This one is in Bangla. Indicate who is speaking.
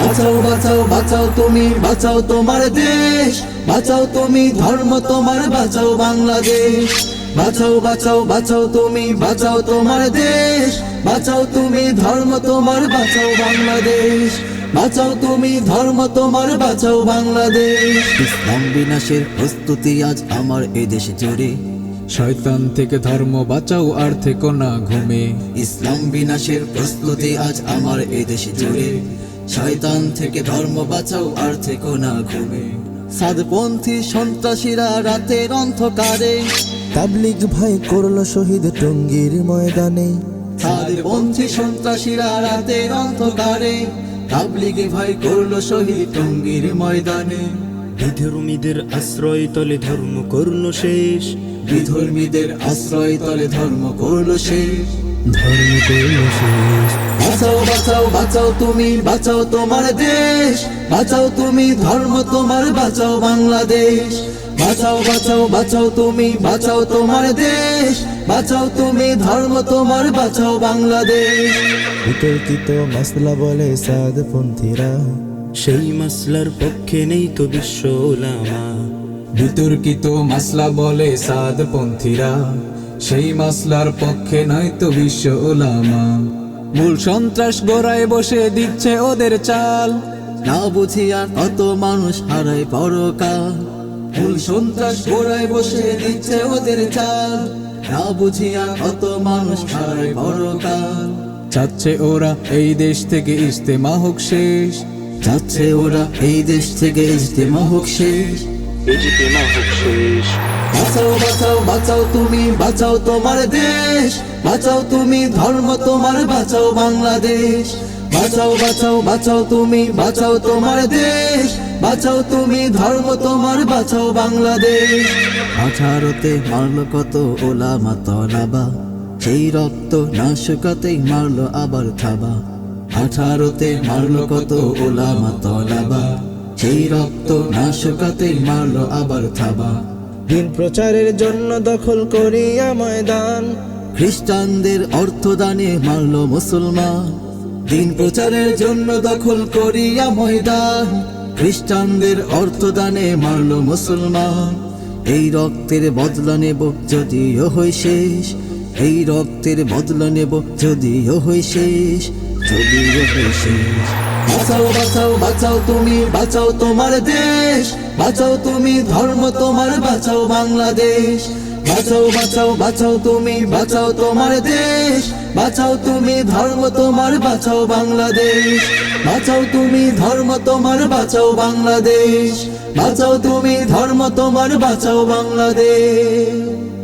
Speaker 1: বাঁচাও বাঁচাও বাঁচাও তুমি বাঁচাও তোমার দেশ। বাঁচাও তুমি ধর্ম তোমার বাঁচাও বাংলাদেশ। বাঁচাও বাঁচাও বাঁচাও তুমি বাঁচাও তোমার দেশ। বাঁচাও তুমি ধর্ম তোমার বাঁচাও বাংলাদেশ। বাঁচাও তুমি ধর্ম তোমার বাঁচাও বাংলাদেশ। ইসলাম বিনাশের প্রস্তুতি আজ আমার এদেশ জুড়ে।
Speaker 2: শয়তান থেকে ধর্ম বাঁচাও আর থেকো না ঘুমে।
Speaker 1: ইসলাম বিনাশের প্রস্তুতি আজ আমার এদেশ জুড়ে। শয়তান থেকে ধর্ম বাঁচাও আর থেকো না ঘুমে। সাদপন্থী সন্ত্রাসীরা রাতের অন্ধকারে।
Speaker 3: তাবলিগ ভাই করল শহীদ টঙ্গীর ময়দানে।
Speaker 1: সাদপন্থী সন্ত্রাসীরা রাতের অন্ধকারে। তাবলিগে ভয় করল শহীদ টঙ্গীর ময়দানে।
Speaker 4: বিধর্মীদের আশ্রয় তলে ধর্ম করল শেষ।
Speaker 1: বিধর্মীদের আশ্রয় তলে ধর্ম করল শেষ।
Speaker 3: ধর্ম করল শেষ।
Speaker 1: বাঁচাও বাঁচাও বাঁচাও তুমি বাঁচাও তোমার দেশ। বাঁচাও তুমি ধর্ম তোমার বাঁচাও বাংলাদেশ। বাঁচাও বাঁচাও বাঁচাও তুমি বাঁচাও তোমার দেশ। বাঁচাও তুমি ধর্ম তোমার বাঁচাও বাংলাদেশ।
Speaker 3: বিতর্কিত মাসলা বলে সাদপন্থীরা
Speaker 4: সেই মাসলার পক্ষে নেই তো বিশ্ব ওলামা।
Speaker 2: বিতর্কিত মাসলা বলে সাদপন্থীরা সেই মাসলার পক্ষে নয় তো বিশ্ব ওলামা। মূল সন্ত্রাস গোড়ায় বসে দিচ্ছে ওদের চাল।
Speaker 1: না বুঝিয়া কত মানুষ হারায় পরকাল। মূল সন্ত্রাস গোড়ায় বসে দিচ্ছে ওদের চাল। না বুঝিয়া কত মানুষ হারায় পরকাল।
Speaker 2: চাচ্ছে ওরা এই দেশ থেকে ইস্তেমা হোক শেষ।
Speaker 1: যাচ্ছে ওরা এই দেশ থেকে ইজতেমা হোক শেষ।
Speaker 4: ইজতেমা হোক শেষ।
Speaker 1: বাঁচাও বাঁচাও বাঁচাও তুমি, বাঁচাও তোমার দেশ। বাঁচাও তুমি ধর্ম তোমার, বাঁচাও বাংলাদেশ। বাঁচাও বাঁচাও বাঁচাও তুমি, বাঁচাও তোমার দেশ। বাঁচাও তুমি ধর্ম তোমার, বাঁচাও বাংলাদেশ। আঠারোতে মারলো কত ওলামা তলাবা। সেই রক্ত না শুকাতেই মারলো আবার থাবা। আঠারোতে মারলো কত ওলামা তলাবা। সেই রক্ত না শুকাতেই মারলো আবার থাবা।
Speaker 3: দিন প্রচারের জন্য দখল করিয়া ময়দান।
Speaker 1: খ্রিস্টানদের অর্থদানে মারল মুসলমান। দিন প্রচারের জন্য দখল করিয়া ময়দান। খ্রিস্টানদের অর্থদানে মারল মুসলমান। এই রক্তের বদলা নেব যদিও হই শেষ। এই রক্তের বদলা নেব যদিও হই শেষ। যদিও হই শেষ। বাঁচাও বাঁচাও বাঁচাও তুমি, বাঁচাও তোমার দেশ। বাঁচাও তুমি ধর্ম তোমার, বাঁচাও বাংলাদেশ। বাঁচাও বাঁচাও বাঁচাও তুমি, বাঁচাও তোমার দেশ। বাঁচাও তুমি ধর্ম তোমার, বাঁচাও বাংলাদেশ। বাঁচাও তুমি ধর্ম তোমার, বাঁচাও বাংলাদেশ। বাঁচাও তুমি ধর্ম তোমার, বাঁচাও বাংলাদেশ।